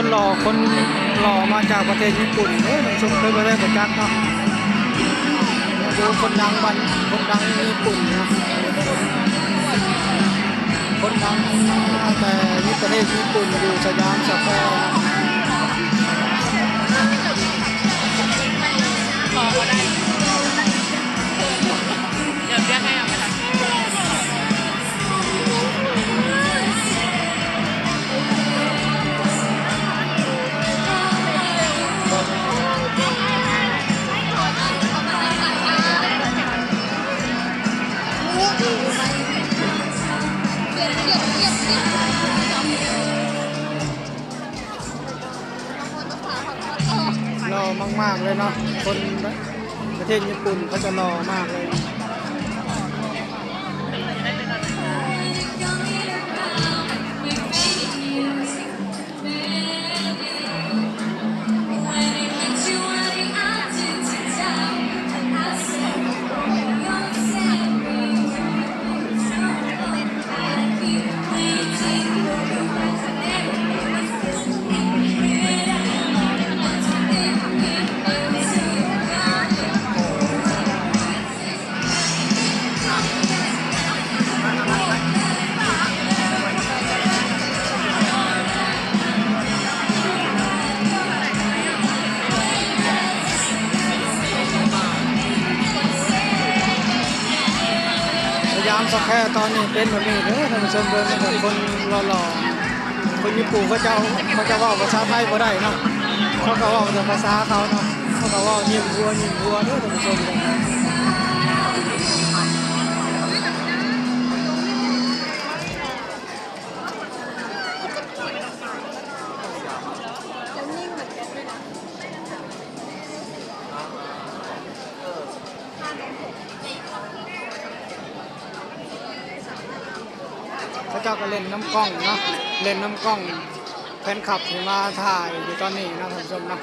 คนหล่อคนหล่อมาจากประเทศญี่ปุ่นเอ้ยมันชมเคยไปได้ประจักษ์เนาะดูคนดังบันคนดังญี่ปุ่นนะคนดังแต่ที่ประเทศญี่ปุ่นอยู่สยามสแควร์ มากเลยเนาะคนประเทศญี่ปุ่นเขาจะรอมากเลย สแควร์ตอนนี้เป็นแบบนี้เด้อท่านผู้ชมเดินแบบคนหล่อๆคนญี่ปุ่นเขาจะเขาจะเว่าภาษาไทยบ่ได้เนาะเขาก็เว่าแต่ภาษาเขาเนาะเขาก็เว่ายิ้มวัวยิ้มวัวเด้อท่านผู้ชมเด้อ เขาเจ้าก็เล่นน้ำกล้องเนาะเล่นน้ำกล้องแฟนคลับที่มาถ่ายอยู่ตอนนี้นะท่านผู้ชมนะ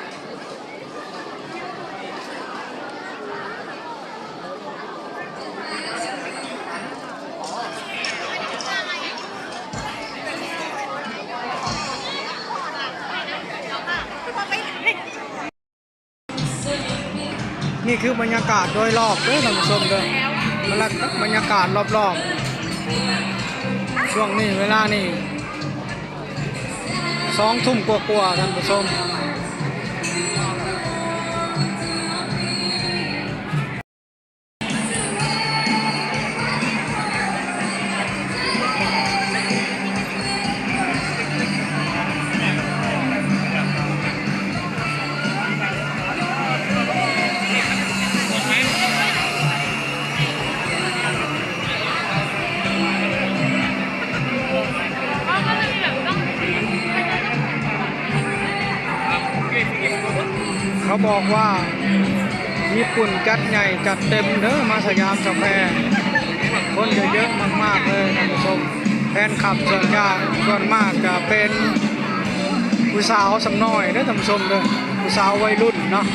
นี่คือบรรยากาศโดยรอบเด้อท่านผู้ชมเด้อบรรยากาศรอบๆ ช่วงนี้เวลานี่สองทุ่มกว่าๆท่านผู้ชม เขาบอกว่าญี่ปุ่นจัดใหญ่จัดเต็มเด้อมาสยามสแควร์คนเยอะๆมากๆเลยท่านผู้ชมแฟนคลับส่วนใหญ่ส่วนมากจะเป็นผู้สาวสำน้อยเด้อท่านผู้ชมเด้อผู้สาววัยรุ่นเนาะ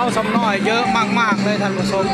าวสำน้อยเยอะมาก ๆ เลยท่านผู้ชม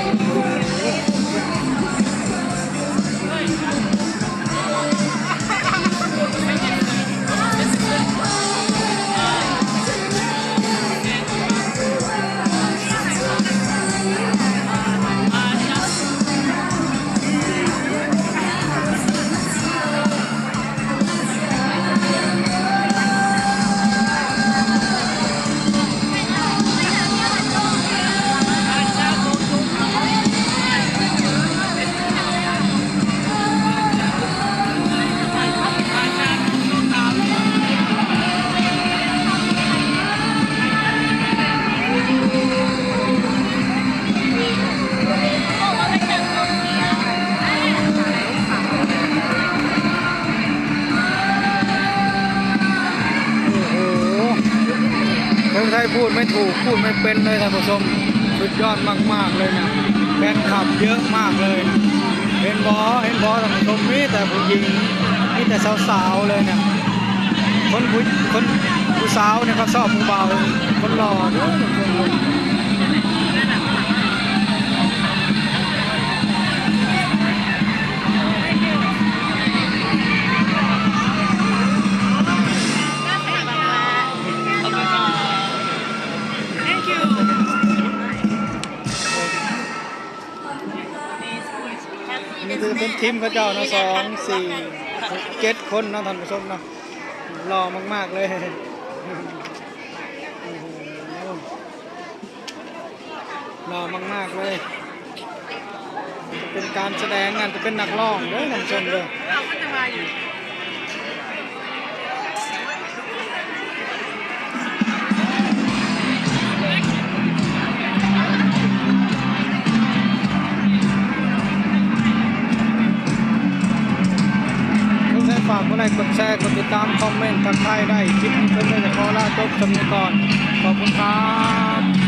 ใช่พูดไม่ถูกพูดไม่เป็นเลยท่านผู้ชมสุดยอดมากๆเลยนะแฟนคลับเยอะมากเลยเห็นบอเห็นบอท่านผู้ชมมีแต่ผู้หญิงมีแต่สาวๆเลยเนี่ยคนผู้คนผู้สาวเนี่ยเขาชอบผู้เบาคนหล่อเด้อท่ คือเป็นทีมเขาเจ้าเนาะสองสี่เจ็ดคนเนาะท่านผู้ชมเนาะรอมาก ๆ เลยโอ้โหรอมาก ๆ เลยจะเป็นการแสดงงานจะเป็นนักร้องเด้อท่านผู้ชมเด้อาก็จะมาอยู่ทุกดไลค์กดแชร์กดติดตามคอมเมนต์ทักทายได้คลิปนี้เพิ่มได้จากขอลาจบจำนี้ก่อน ขอบคุณครับ